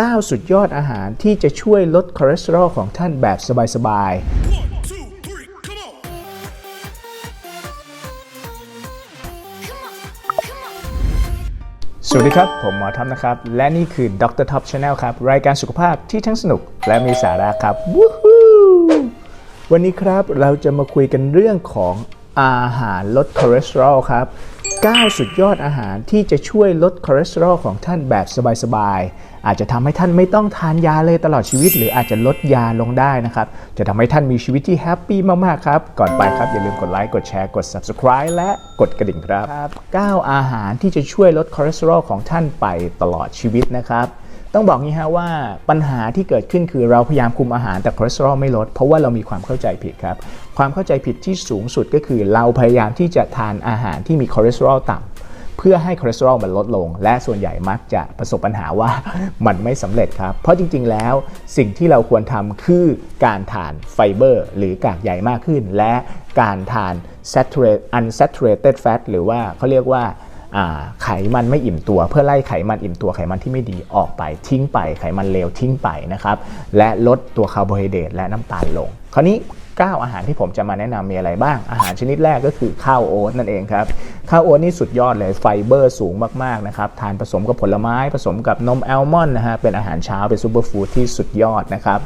9 สุดยอดอาหารที่จะช่วยลดคอเลสเตอรอลของท่านแบบสบายๆสวัสดีครับ ผมหมอท็อปนะครับ และนี่คือ Dr. Top Channel ครับ รายการสุขภาพที่ทั้งสนุกและมีสาระครับวู้ฮูวันนี้ครับเราจะมาคุยกันเรื่องของอาหารลดคอเลสเตอรอลครับ 9 สุดยอดอาหารที่จะช่วยลดคอเลสเตอรอลของท่านแบบสบายๆ อาจจะทำให้ท่านไม่ต้องทานยาเลยตลอดชีวิต หรืออาจจะลดยาลงได้นะครับ จะทำให้ท่านมีชีวิตที่แฮปปี้มากๆครับ ก่อนไปครับ อย่าลืมกดไลค์ กดแชร์ กด subscribe และกดกระดิ่งครับ 9 อาหารที่จะช่วยลดคอเลสเตอรอลของท่านไปตลอดชีวิตนะครับ ต้องบอกงี้ฮะว่าปัญหาที่เกิดขึ้นคือเราพยายามคุมอาหารแต่คอเลสเตอรอลไม่ลด เพราะว่าเรามีความเข้าใจผิดครับ ความเข้าใจผิดที่สูงสุดก็คือ เราพยายามที่จะทานอาหารที่มีคอเลสเตอรอลต่ำเพื่อให้คอเลสเตอรอลมันลดลง และส่วนใหญ่มักจะประสบปัญหาว่ามันไม่สำเร็จครับ เพราะจริง ๆ แล้วสิ่งที่เราควรทำคือการทานไฟเบอร์ หรือกากใยมากขึ้น และการทาน saturate unsaturated fat หรือว่าเขาเรียกว่า ไขมันไม่อิ่มตัว เพื่อไล่ไขมันอิ่มตัวไขมันที่ไม่ดีออกไปทิ้งไป ไขมันเลวทิ้งไปนะครับและลดตัวคาร์โบไฮเดรตและน้ำตาลลง คราวนี้ 9 อาหารที่ผมจะมาแนะนำมีอะไรบ้าง อาหารชนิดแรกก็คือข้าวโอ๊ตนั่นเองครับข้าวโอ๊ตนี่สุดยอดเลยไฟเบอร์สูงมากๆนะครับทานผสมกับผลไม้ผสมกับนมแอลมอนด์นะฮะเป็นอาหารเช้าเป็นซูเปอร์ฟู้ดที่สุดยอดนะครับ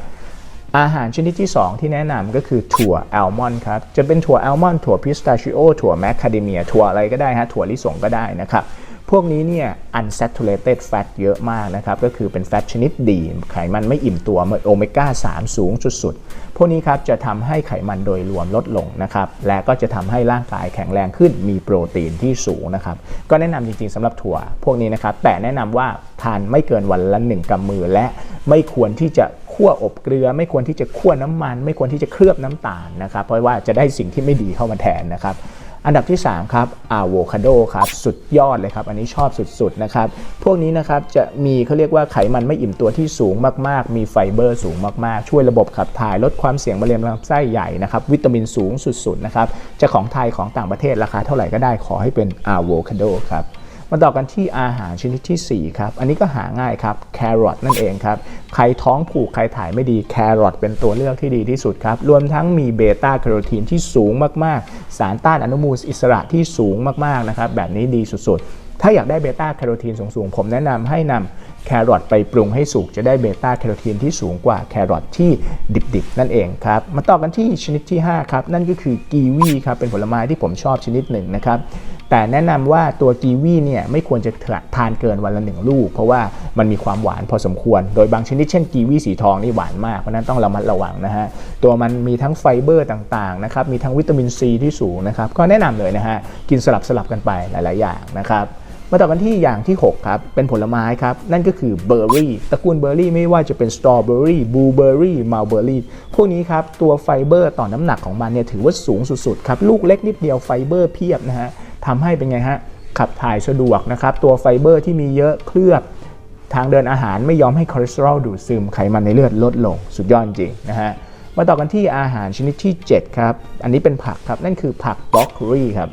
อาหารชนิดที่ 2 ที่แนะนำก็คือถั่วแอลมอนด์ครับ จะเป็นถั่วแอลมอนด์ถั่วพิสตาชิโอถั่วแมคคาเดเมียถั่วอะไรก็ได้ฮะถั่วลิสงก็ได้นะครับ พวกนี้เนี่ย unsaturated fat เยอะมากนะครับ ก็คือเป็นแฟตชนิดดี ไขมันไม่อิ่มตัวโอเมก้า 3 สูงสุดๆ พวกนี้ครับจะทำให้ไขมันโดยรวมลดลงนะครับ และก็จะทำให้ร่างกายแข็งแรงขึ้นมีโปรตีนที่สูงนะครับ ก็แนะนำจริงๆสำหรับถั่ว พวกนี้นะครับ แต่แนะนำว่าทานไม่เกินวันละหนึ่งกำมือและไม่ควรที่จะ คั่วอบเกลือ ไม่ควรที่จะคั่วน้ำมัน ไม่ควรที่จะเคลือบน้ำตาลนะครับ เพราะว่าจะได้สิ่งที่ไม่ดีเข้ามาแทนนะครับอันดับที่ 3 ครับอะโวคาโดครับสุดยอดเลยครับ อันนี้ชอบสุดๆนะครับ พวกนี้นะครับจะมีเขาเรียกว่าไขมันไม่อิ่มตัวที่สูงมากๆ มีไฟเบอร์สูงมากๆ ช่วยระบบขับถ่ายลดความเสี่ยงมะเร็งลำไส้ใหญ่นะครับ วิตามินสูงสุดๆนะครับจะของไทยของต่างประเทศราคาเท่าไหร่ก็ได้ขอให้เป็นอะโวคาโดครับ มาต่อกันที่อาหารชนิดที่ 4 ครับ อันนี้ก็หาง่ายครับแครอทนั่นเองครับ ใครท้องผูกใครถ่ายไม่ดีแครอทเป็นตัวเลือกที่ดีที่สุดครับ รวมทั้งมีเบต้าแคโรทีนที่สูงมากๆ สารต้านอนุมูลอิสระที่สูงมากๆนะครับ แบบนี้ดีสุดๆ ถ้าอยากได้เบต้าแคโรทีนสูงๆ ผมแนะนำให้นำแครอทไปปรุงให้สุกจะได้เบต้าแคโรทีนที่สูงกว่าแครอทที่ดิบๆ นั่นเองครับ มาต่อกันที่ชนิดที่ 5 ครับ นั่นก็คือกีวีครับ เป็นผลไม้ที่ผมชอบชนิดหนึ่งนะครับ แต่แนะนำว่าตัวกีวีเนี่ยไม่ควรจะทานเกินวันละหนึ่งลูก เพราะว่ามันมีความหวานพอสมควร โดยบางชนิดเช่นกีวีสีทองนี่หวานมาก เพราะนั้นต้องระมัดระวังนะฮะ ตัวมันมีทั้งไฟเบอร์ต่างๆนะครับ มีทั้งวิตามินซีที่สูงนะครับ ก็แนะนำเลยนะฮะ กินสลับสลับกันไปหลายๆ อย่างนะครับมาต่อกันที่อย่างที่ 6 ครับ เป็นผลไม้ครับ นั่นก็คือเบอร์รี่ตระกูลเบอร์รี่ไม่ว่าจะเป็นสตรอเบอรี่บลูเบอร์รี่มัลเบอร์รี่พวกนี้ครับ ตัวไฟเบอร์ต่อน้ำหนักของมันเนี่ยถือว่าสูงสุดๆครับ ลูกเล็กนิดเดียวไฟเบอร์เพียบนะฮะ ทำให้เป็นไงฮะขับถ่ายสะดวกนะครับ ตัวไฟเบอร์ที่มีเยอะเคลือบทางเดินอาหารไม่ยอมให้คอเลสเตอรอลดูดซึมไขมันในเลือดลดลง สุดยอดจริงนะฮะมาต่อกันที่อาหารชนิดที่ 7 ครับ อันนี้เป็นผักครับ นั่นคือผักบรอกโคลีครับ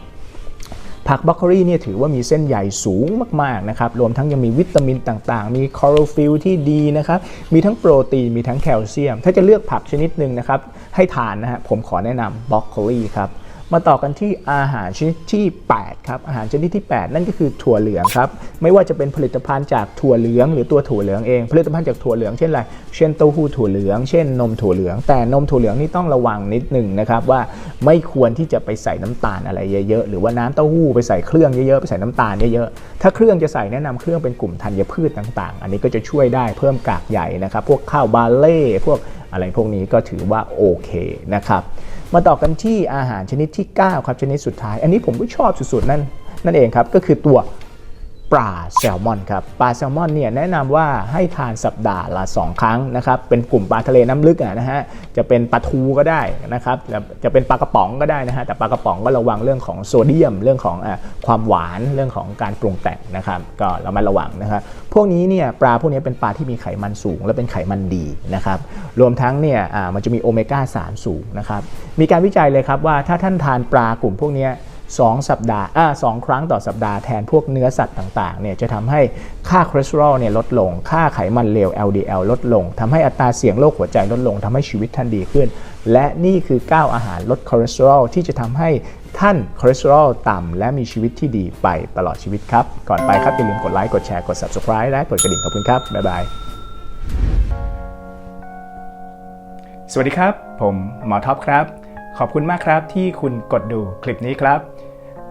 ผักบรอกโคลีเนี่ยถือว่ามีเส้นใยสูงมาก ๆ นะครับ รวมทั้งยังมีวิตามินต่างๆ มีคอโรฟิลที่ดีนะครับ มีทั้งโปรตีน มีทั้งแคลเซียม ถ้าจะเลือกผักชนิดหนึ่งนะครับ ให้ทานนะฮะผมขอแนะนำบรอกโคลีครับ มาต่อกันที่อาหารชนิดที่ 8 ครับ อาหารชนิดที่ 8 นั่นก็คือถั่วเหลืองครับ ไม่ว่าจะเป็นผลิตภัณฑ์จากถั่วเหลือง หรือตัวถั่วเหลืองเอง ผลิตภัณฑ์จากถั่วเหลืองเช่นอะไร เช่นเต้าหู้ถั่วเหลือง เช่นนมถั่วเหลือง แต่นมถั่วเหลืองนี่ต้องระวังนิดหนึ่งนะครับว่าไม่ควรที่จะไปใส่น้ำตาลอะไรเยอะๆ หรือว่าน้ำเต้าหู้ไปใส่เครื่องเยอะๆ ไปใส่น้ำตาลเยอะๆ ถ้าเครื่องจะใส่แนะนำเครื่องเป็นกลุ่มธัญพืชต่างๆ อันนี้ก็จะช่วยได้เพิ่มกากใหญ่นะครับ พวกข้าวบาเล่ พวก อะไรพวกนี้ก็ถือว่าโอเคนะครับมาต่อกันที่อาหารชนิดที่ 9 ครับชนิดสุดท้าย อันนี้ผมก็ชอบสุดๆนั่นนั่นเองครับก็คือตัว ปลาแซลมอนครับปลาแซลมอนเนี่ยแนะนำว่าให้ทานสัปดาห์ละ 2 ครั้งนะครับเป็นกลุ่มปลาทะเลน้ำลึกะนะฮะจะเป็นปลาทูก็ได้นะครับจะเป็นปลากระป๋องก็ได้นะฮะแต่ปลากระป๋องก็ระวังเรื่องของโซเดียม เรื่องของอความหวานเรื่องของการปรุงแต่งนะครับก็เรามาระวังนะครับพวกนี้เนี่ยปลาพวกนี้เป็นปลาที่มีไขมันสูง และเป็นไขมันดีนะครับรวมทั้งเนี่ยมันจะมีโอเมก้า3สูงนะครับมีการวิจัยเลยครับว่าถ้าท่านทานปลากลุ่มพวกนี้ 2 สัปดาห์อ่าสองครั้งต่อสัปดาห์แทนพวกเนื้อสัตว์ต่างๆเนี่ยจะทำให้ค่าคอเลสเตอรอลเนี่ยลดลง ค่าไขมันเลว LDL ลดลงทำให้อัตราเสี่ยงโรคหัวใจลดลงทำให้ชีวิตท่านดีขึ้น และนี่คือ 9 อาหารลดคอเลสเตอรอลที่จะทำให้ท่านคอเลสเตอรอลต่ำและมีชีวิตที่ดีไปตลอดชีวิตครับ ก่อนไปครับอย่าลืมกดไลค์กดแชร์กด subscribe และกดกระดิ่งขอบคุณครับบ๊ายบายสวัสดีครับ ผมหมอท็อปครับ ขอบคุณมากครับที่คุณกดดูคลิปนี้ครับ